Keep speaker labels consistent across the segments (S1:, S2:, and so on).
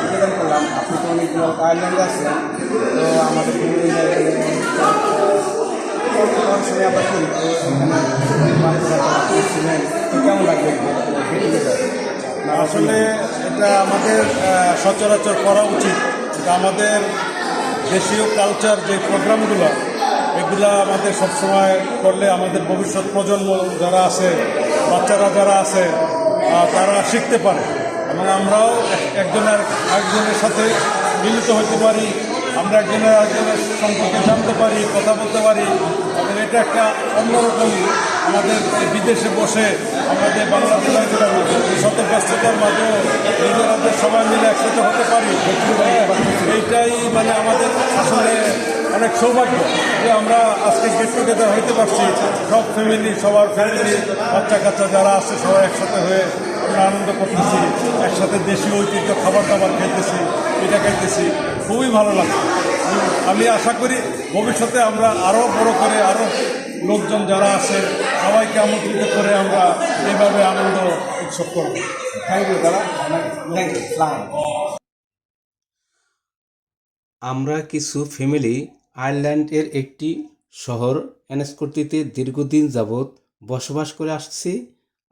S1: Together করলাম। আপনি তো অনেকগুলো আইল্যান্ডে আছেন তো আমাদের লাগবে?
S2: আসলে এটা আমাদের সচরাচর করা উচিত। এটা আমাদের দেশীয় কালচার যে প্রোগ্রামগুলো এগুলা আমাদের সবসময় করলে আমাদের ভবিষ্যৎ প্রজন্ম যারা আছে, বাচ্চারা যারা আছে তারা শিখতে পারে। এবং আমরাও একজনের একজনের সাথে মিলিত হতে পারি, আমরা একজনের একজনের সম্পর্কে জানতে পারি, কথা বলতে পারি। এবং এটা একটা অন্যরকম আমাদের বিদেশে বসে আমাদের বাংলাদেশের শত ব্যস্ততার মাঝেও নিজেরা যে সবাই মিলে একসাথে হতে পারি, এইটাই মানে আমাদের আসলে অনেক সৌভাগ্য যে আমরা আজকে গেট টুগেদার হইতে পারছি। সব ফ্যামিলি সবার ফ্যামিলি বাচ্চা কাচ্চা যারা আছে, সবাই একসাথে হয়ে আমরা আনন্দ করতেছি একসাথে দেশীয় ঐতিহ্য খাবার দাবার খাইতেছি এটা খাইতেছি। খুবই ভালো লাগছে। আমি আশা করি ভবিষ্যতে আমরা আরও বড় করে আরও লোকজন যারা আছে সবাইকে আমন্ত্রিত করে আমরা এইভাবে আনন্দ উৎসব করব।
S1: থ্যাংক ইউ দাদা।
S3: আমরা কিছু ফ্যামিলি আয়ারল্যান্ডের একটি শহর এনস্কর্তিতে দীর্ঘদিন যাবৎ বসবাস করে আসছি।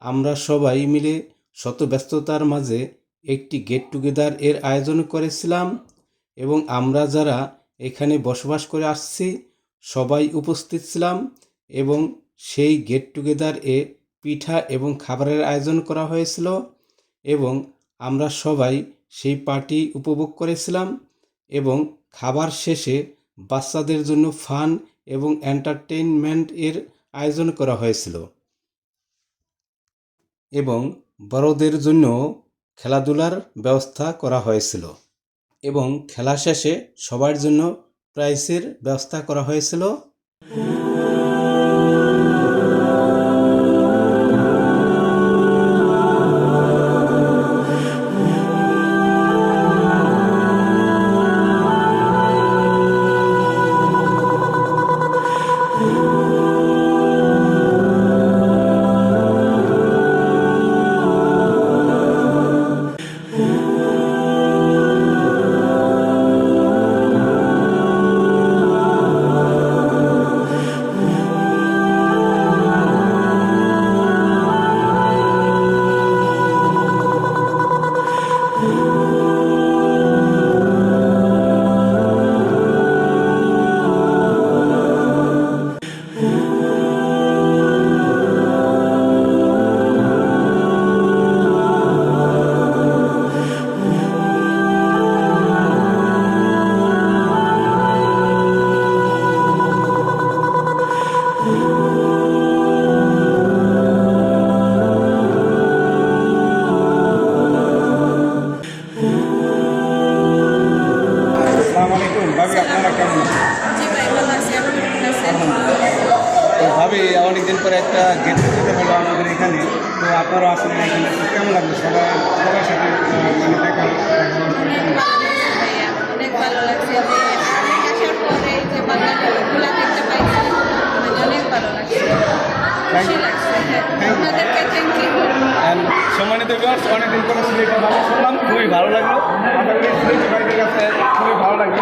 S3: আমরা সবাই মিলে শত ব্যস্ততার মাঝে একটি গেট টুগেদার এর আয়োজন করেছিলাম এবং আমরা যারা এখানে বসবাস করে আসছি, সবাই উপস্থিত ছিলাম এবং সেই গেট টুগেদার এ পিঠা এবং খাবারের আয়োজন করা হয়েছিল এবং আমরা সবাই সেই পার্টি উপভোগ করেছিলাম এবং খাবার শেষে বাচ্চাদের জন্য ফান এবং এন্টারটেইনমেন্ট এর আয়োজন করা হয়েছিল এবং বড়দের জন্য খেলাধুলার ব্যবস্থা করা হয়েছিল এবং খেলা শেষে সবার জন্য প্রাইসের ব্যবস্থা করা হয়েছিল।
S1: গেট টুগেদার হলো আমাদের এখানে তো আপনারা আসলে এখানে কেমন লাগল সবাই সবার সাথে মানে দেখা
S4: অনেক ভালো লাগছে অনেক ভালো লাগছে খুশি লাগছে আপনাদেরকে থ্যাংক ইউ
S1: সম্মানিত ভিউয়ার্স অনেকদিন পরে সিলেটের ভালো শুনলাম খুবই ভালো লাগল। ভাইদের কাছে খুবই ভালো লাগল।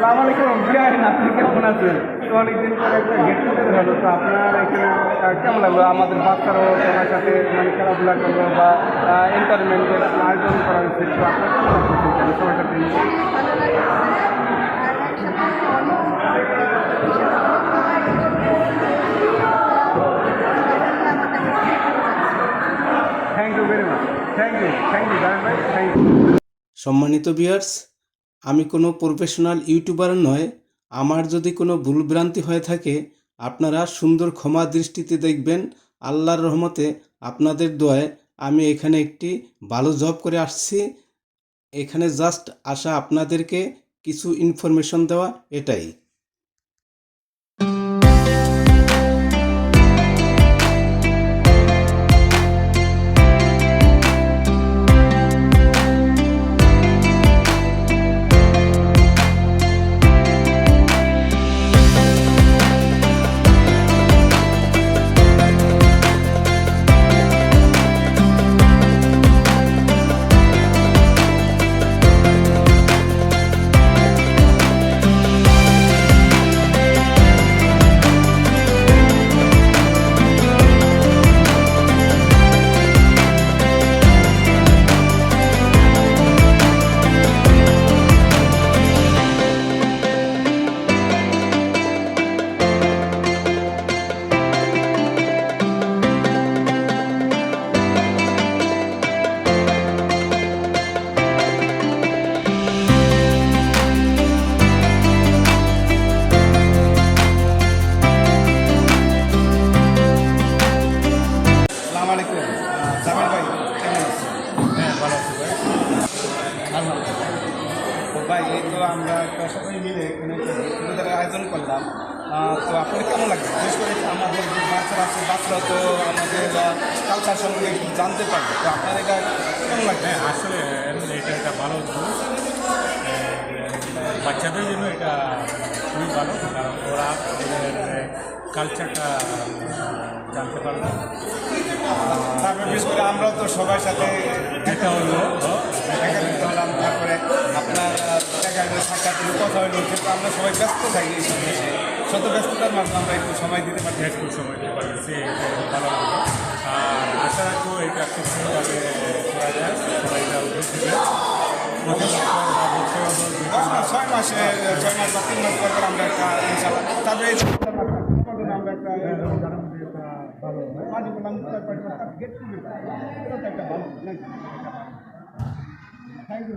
S1: সালাম আলাইকুম বিয়াহিন আপনি কেমন আছেন? তো অনেকদিন পরে একটা গেট টুগেদার হলো তো আপনার এখানে কেমন লাগল? আমাদের বাচ্চারাও সবার সাথে মানে খেলাধুলা করব বা এন্টারটেনমেন্টের আয়োজন করা হয়েছে তো আপনার কেমন লাগছে সবার সাথে।
S3: সম্মানিত ভিউয়ার্স আমি কোনো প্রফেশনাল ইউটিউবার নয়। আমার যদি কোনো ভুলভ্রান্তি হয়ে থাকে, আপনারা সুন্দর ক্ষমা দৃষ্টিতে দেখবেন। আল্লাহর রহমতে আপনাদের দোয়ায় আমি এখানে একটি ভালো জব করে আসছি। এখানে জাস্ট আসা আপনাদেরকে কিছু ইনফরমেশন দেওয়া এটাই।
S1: একটা মিলে এখানে একটা আয়োজন করলাম। তো আপনার কেমন লাগছে বিশেষ করে আমাদের যে বাচ্চারা আছে বাচ্চারা তো আমাদের কালচার সম্বন্ধে জানতে পারবে। তো আপনার এটা কেমন লাগছে
S5: হ্যাঁ আসলে এটা একটা ভালো উদ্যোগ বাচ্চাদের জন্য এটা খুবই ভালো কারণ ওরা কালচারটা জানতে পারবে।
S1: তারপরে বিশেষ করে আমরাও তো সবার সাথে
S5: এটা হলো।
S1: হলো, কথা হলো কিন্তু আমরা সবাই ব্যস্ত থাকি এই সব দেশে শত ব্যস্ততার মাঝে আমরা একটু সময় দিতে পারি
S5: একটু সময় দিতে পারছি এটা ভালো আর আশা রাখব এটা খুব সুন্দরভাবে করা যায় সবাই তিন মাস
S1: ছয় মাস বা তিন মাস পর পর আমরা একটা ইনশাল্লাহ তারপরে আমরা একটা মাঝে বললাম গেট এটা তো একটা ভালো থ্যাংক ইউ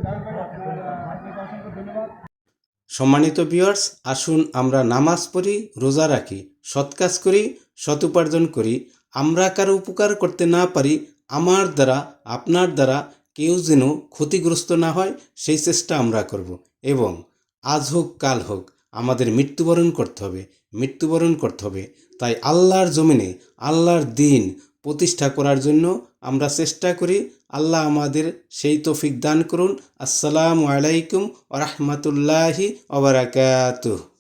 S1: অসংখ্য ধন্যবাদ।
S3: সম্মানিত বিয়ার্স আসুন আমরা নামাজ পড়ি, রোজা রাখি, সৎ কাজ করি, সৎ উপার্জন করি। আমরা কারও উপকার করতে না পারি, আমার দ্বারা, আপনার দ্বারা কেউ যেন ক্ষতিগ্রস্ত না হয়, সেই চেষ্টা আমরা করব। এবং আজ হোক, কাল হোক, আমাদের মৃত্যুবরণ করতে হবে, মৃত্যুবরণ করতে হবে। তাই আল্লাহর জমিনে, আল্লাহর দিন প্রতিষ্ঠা করার জন্য আমরা চেষ্টা করি আল্লাহ আমাদের সেই তৌফিক দান করুন। আসসালামু আলাইকুম ওরহমতুল্লাহি ওবরাকাতুহ